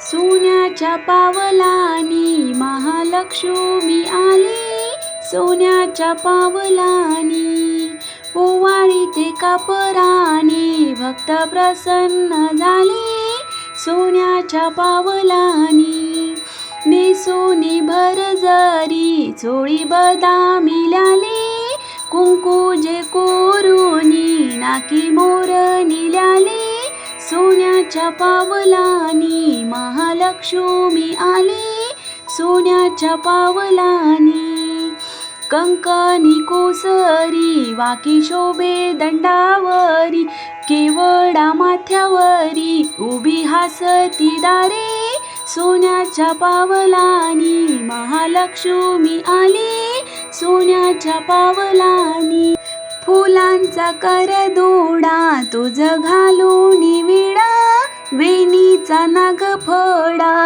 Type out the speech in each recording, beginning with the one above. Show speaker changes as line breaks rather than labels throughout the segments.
सोन्याच्या पावलानी महालक्ष्मी आली. सोन्याच्या पावलानी ओवाळी ते कापराने भक्त प्रसन्न झाले. सोन्याच्या पावलानी नेसोनी भर जरी चोळी बदामी लाले कुंकू जे कोरुनी नाकी मोर निल्या सोन्याच्या पावलानी महालक्ष्मी आली. सोन्याच्या पावलानी कंकणी कोसरी वाकी शोभे दंडावरी केवडा माथ्यावरी उभी हासती दारे. सोन्याच्या पावलानी महालक्ष्मी आली. सोन्याच्या पावलानी फुलांचा करदोडा तुझ घालून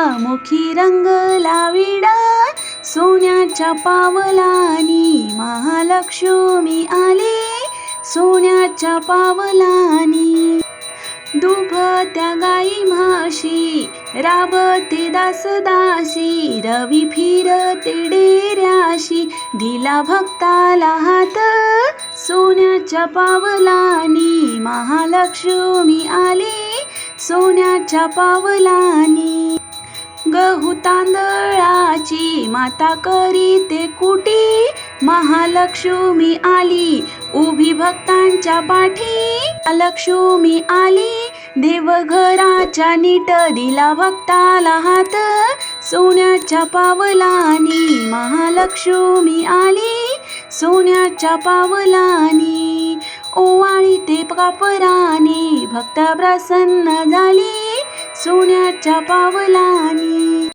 मुखी रंग लाविडा सोन्याच्या पावलानी महालक्ष्मी आली. सोन्याच्या पावलानी दुभत्या गाई म्हशी राबते दास दासी रवी फिरते डेऱ्याशी दिला भक्ताला हात. सोन्याच्या पावलानी महालक्ष्मी आली. सोन्याच्या पावलानी गहू तांदळाची माता करीते कुटी. महालक्ष्मी आली उभी भक्तांच्या पाठी. लक्ष्मी आली देवघराच्या नीट दिला भक्ताला हात. सोन्याच्या पावलानी महालक्ष्मी आली सोन्याच्या पावलानी ओवाळी ते कापराने भक्त प्रसन्न झाली. सोन्याच्या पावलानी.